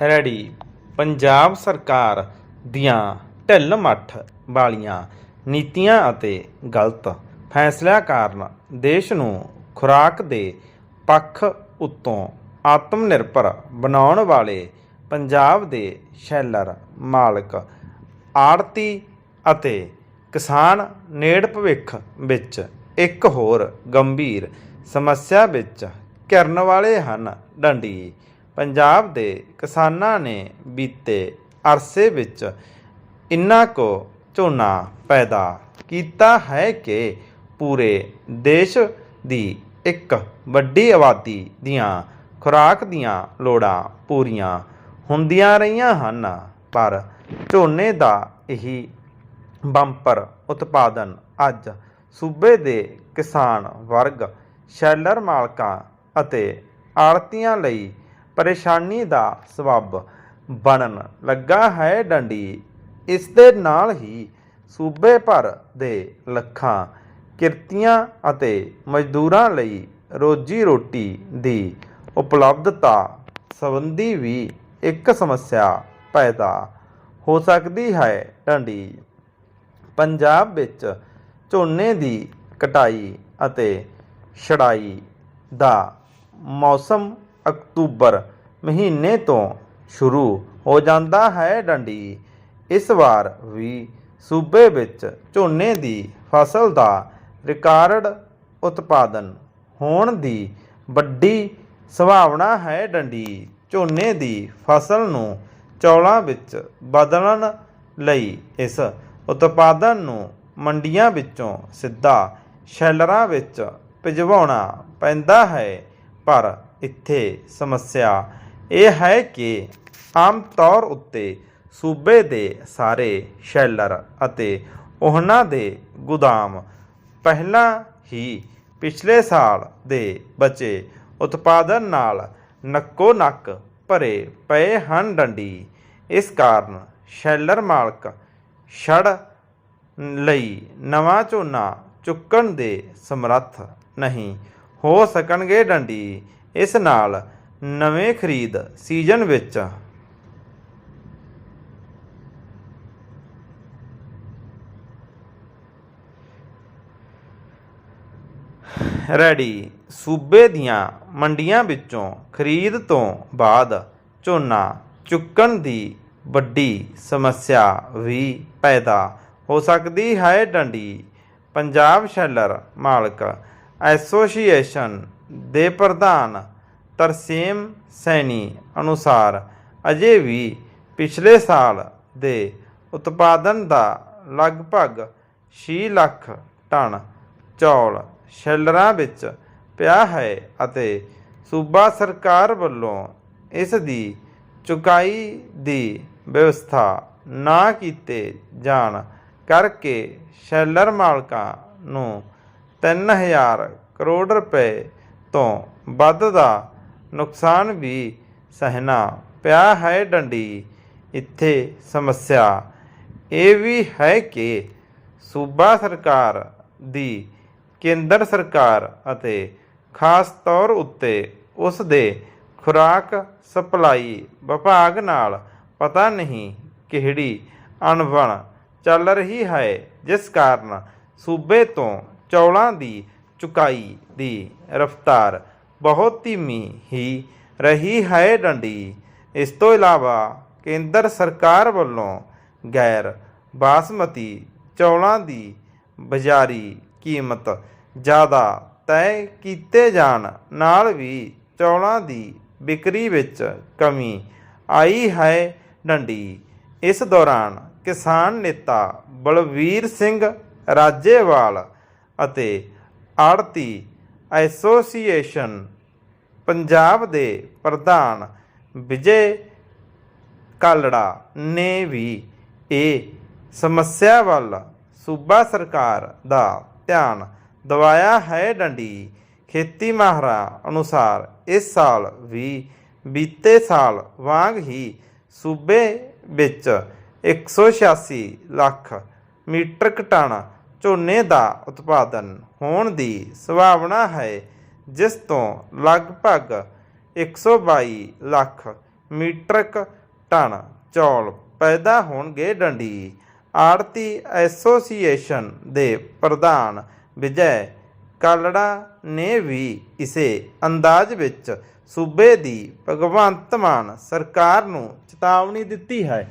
Ready. Punjab ਸਰਕਾਰ ਦੀਆਂ ਢਿੱਲ ਮੱਠ ਵਾਲੀਆਂ ਨੀਤੀਆਂ ਅਤੇ ਗਲਤ ਫੈਸਲਿਆਂ ਕਾਰਨ ਦੇਸ਼ ਨੂੰ ਖੁਰਾਕ ਦੇ ਪੱਖ ਉੱਤੋਂ ਆਤਮ ਨਿਰਭਰ ਬਣਾਉਣ ਵਾਲੇ ਪੰਜਾਬ ਦੇ ਸ਼ੈਲਰ ਮਾਲਕ ਆੜਤੀ ਅਤੇ ਕਿਸਾਨ ਨੇੜ ਭਵਿੱਖ ਵਿੱਚ ਇੱਕ ਹੋਰ ਗੰਭੀਰ ਸਮੱਸਿਆ ਵਿੱਚ ਘਿਰਨ ਵਾਲੇ ਹਨ। ਡੰਡੀ ਪੰਜਾਬ ਦੇ ਕਿਸਾਨਾਂ ਨੇ ਬੀਤੇ ਅਰਸੇ ਵਿੱਚ ਇੰਨਾ ਕੁ ਝੋਨਾ ਪੈਦਾ ਕੀਤਾ ਹੈ ਕਿ ਪੂਰੇ ਦੇਸ਼ ਦੀ ਇੱਕ ਵੱਡੀ ਆਬਾਦੀ ਦੀਆਂ ਖੁਰਾਕ ਦੀਆਂ ਲੋੜਾਂ ਪੂਰੀਆਂ ਹੁੰਦੀਆਂ ਰਹੀਆਂ ਹਨ, ਪਰ ਝੋਨੇ ਦਾ ਇਹੀ ਬੰਪਰ ਉਤਪਾਦਨ ਅੱਜ ਸੂਬੇ ਦੇ ਕਿਸਾਨ ਵਰਗ, ਸ਼ੈਲਰ ਮਾਲਕਾਂ ਅਤੇ ਆੜਤੀਆਂ ਲਈ ਪਰੇਸ਼ਾਨੀ ਦਾ ਸਬੱਬ ਬਣਨ ਲੱਗਾ ਹੈ ਡੰਡੀ। ਇਸ ਦੇ ਨਾਲ ਹੀ ਸੂਬੇ ਭਰ ਦੇ ਲੱਖਾਂ ਕਿਰਤੀਆਂ ਅਤੇ ਮਜ਼ਦੂਰਾਂ ਲਈ ਰੋਜੀ ਰੋਟੀ ਦੀ ਉਪਲਬਧਤਾ ਸੰਬੰਧੀ ਵੀ ਇੱਕ ਸਮੱਸਿਆ ਪੈਦਾ ਹੋ ਸਕਦੀ ਹੈ ਡੰਡੀ। ਪੰਜਾਬ ਵਿੱਚ ਝੋਨੇ ਦੀ ਕਟਾਈ ਅਤੇ ਛੜਾਈ ਦਾ ਮੌਸਮ ਅਕਤੂਬਰ ਮਹੀਨੇ ਤੋਂ ਸ਼ੁਰੂ ਹੋ ਜਾਂਦਾ ਹੈ ਡੰਡੀ। ਇਸ ਵਾਰ ਵੀ ਸੂਬੇ ਵਿੱਚ ਝੋਨੇ ਦੀ ਫਸਲ ਦਾ ਰਿਕਾਰਡ ਉਤਪਾਦਨ ਹੋਣ ਦੀ ਵੱਡੀ ਸੰਭਾਵਨਾ ਹੈ ਡੰਡੀ। ਝੋਨੇ ਦੀ ਫਸਲ ਨੂੰ ਚੌਲਾਂ ਵਿੱਚ ਬਦਲਣ ਲਈ ਇਸ ਉਤਪਾਦਨ ਨੂੰ ਮੰਡੀਆਂ ਵਿੱਚੋਂ ਸਿੱਧਾ ਸ਼ੈਲਰਾਂ ਵਿੱਚ ਭਿਜਵਾਉਣਾ ਪੈਂਦਾ ਹੈ। ਪਰ ਇੱਥੇ ਸਮੱਸਿਆ ਇਹ ਹੈ ਕਿ ਆਮ ਤੌਰ ਉੱਤੇ ਸੂਬੇ ਦੇ ਸਾਰੇ ਸ਼ੈਲਰ ਅਤੇ ਉਹਨਾਂ ਦੇ ਗੁਦਾਮ ਪਹਿਲਾਂ ਹੀ ਪਿਛਲੇ ਸਾਲ ਦੇ ਬਚੇ ਉਤਪਾਦਨ ਨਾਲ ਨੱਕੋ ਨੱਕ ਭਰੇ ਪਏ ਹਨ ਡੰਡੀ। ਇਸ ਕਾਰਨ ਸ਼ੈਲਰ ਮਾਲਕ ਛੜ ਲਈ ਨਵਾਂ ਝੋਨਾ ਚੁੱਕਣ ਦੇ ਸਮਰੱਥ ਨਹੀਂ ਹੋ ਸਕਣਗੇ ਡੰਡੀ। ਇਸ ਨਾਲ ਨਵੇਂ ਖਰੀਦ ਸੀਜ਼ਨ ਵਿੱਚ ਰੈਡੀ ਸੂਬੇ ਦੀਆਂ ਮੰਡੀਆਂ ਵਿੱਚੋਂ ਖਰੀਦ ਤੋਂ ਬਾਅਦ ਝੋਨਾ ਚੁੱਕਣ ਦੀ ਵੱਡੀ ਸਮੱਸਿਆ ਵੀ ਪੈਦਾ ਹੋ ਸਕਦੀ ਹੈ। ਡੰਡੀ, ਪੰਜਾਬ ਸ਼ੈਲਰ ਮਾਲਕ ਐਸੋਸੀਏਸ਼ਨ ਦੇ ਪ੍ਰਧਾਨ ਤਰਸੇਮ ਸੈਣੀ ਅਨੁਸਾਰ ਅਜੇ ਵੀ ਪਿਛਲੇ ਸਾਲ ਦੇ ਉਤਪਾਦਨ ਦਾ ਲਗਭਗ 6 ਲੱਖ ਟਨ ਚੌਲ ਸ਼ੈਲਰਾਂ ਵਿੱਚ ਪਿਆ ਹੈ ਅਤੇ ਸੂਬਾ ਸਰਕਾਰ ਵੱਲੋਂ ਇਸ ਦੀ ਚੁਕਾਈ ਦੀ ਵਿਵਸਥਾ ਨਾ ਕੀਤੇ ਜਾਣ ਕਰਕੇ ਸ਼ੈਲਰ ਮਾਲਕਾਂ ਨੂੰ 3000 ਕਰੋੜ ਰੁਪਏ ਤੋਂ ਵੱਧ ਦਾ ਨੁਕਸਾਨ ਵੀ ਸਹਿਣਾ ਪਿਆ ਹੈ ਡੰਡੀ। ਇੱਥੇ ਸਮੱਸਿਆ ਇਹ ਵੀ ਹੈ ਕਿ ਸੂਬਾ ਸਰਕਾਰ ਦੀ ਕੇਂਦਰ ਸਰਕਾਰ ਅਤੇ ਖਾਸ ਤੌਰ ਉੱਤੇ ਉਸ ਦੇ ਖੁਰਾਕ ਸਪਲਾਈ ਵਿਭਾਗ ਨਾਲ ਪਤਾ ਨਹੀਂ ਕਿਹੜੀ ਅਣਬਣ ਚੱਲ ਰਹੀ ਹੈ, ਜਿਸ ਕਾਰਨ ਸੂਬੇ ਤੋਂ ਚੌਲਾਂ ਦੀ ਚੁਕਾਈ ਦੀ ਰਫ਼ਤਾਰ ਬਹੁਤ ਧੀਮੀ ਹੀ ਰਹੀ ਹੈ ਡੰਡੀ। ਇਸ ਤੋਂ ਇਲਾਵਾ ਕੇਂਦਰ ਸਰਕਾਰ ਵੱਲੋਂ ਗੈਰ ਬਾਸਮਤੀ ਚੌਲਾਂ ਦੀ ਬਾਜ਼ਾਰੀ ਕੀਮਤ ਜ਼ਿਆਦਾ ਤੈਅ ਕੀਤੇ ਜਾਣ ਨਾਲ ਵੀ ਚੌਲਾਂ ਦੀ ਵਿਕਰੀ ਵਿੱਚ ਕਮੀ ਆਈ ਹੈ ਡੰਡੀ। ਇਸ ਦੌਰਾਨ ਕਿਸਾਨ ਨੇਤਾ ਬਲਵੀਰ ਸਿੰਘ ਰਾਜੇਵਾਲ ਅਤੇ ਆੜਤੀ ਐਸੋਸੀਏਸ਼ਨ ਪੰਜਾਬ ਦੇ ਪ੍ਰਧਾਨ ਵਿਜੇ ਕਾਲੜਾ ਨੇ ਵੀ ਇਹ ਸਮੱਸਿਆ ਵੱਲ ਸੂਬਾ ਸਰਕਾਰ ਦਾ ਧਿਆਨ ਦਵਾਇਆ ਹੈ। ਡੰਡੀ ਖੇਤੀ ਮਾਹਰਾਂ ਅਨੁਸਾਰ ਇਸ ਸਾਲ ਵੀ ਬੀਤੇ ਸਾਲ ਵਾਂਗ ਹੀ ਸੂਬੇ ਵਿੱਚ 186 ਲੱਖ ਮੀਟ੍ਰਿਕ ਟਨ ਝੋਨੇ ਦਾ ਉਤਪਾਦਨ ਹੋਣ ਦੀ ਸੰਭਾਵਨਾ ਹੈ, ਜਿਸ ਤੋਂ ਲਗਭਗ 122 ਲੱਖ ਮੀਟ੍ਰਿਕ ਟਨ ਚੌਲ ਪੈਦਾ ਹੋਣਗੇ। ਡੰਡੀ ਆੜਤੀ ਐਸੋਸੀਏਸ਼ਨ ਦੇ ਪ੍ਰਧਾਨ ਵਿਜੈ ਕਾਲੜਾ ਨੇ ਵੀ ਇਸੇ ਅੰਦਾਜ਼ ਵਿੱਚ ਸੂਬੇ ਦੀ ਭਗਵੰਤ ਮਾਨ ਸਰਕਾਰ ਨੂੰ ਚੇਤਾਵਨੀ ਦਿੱਤੀ ਹੈ।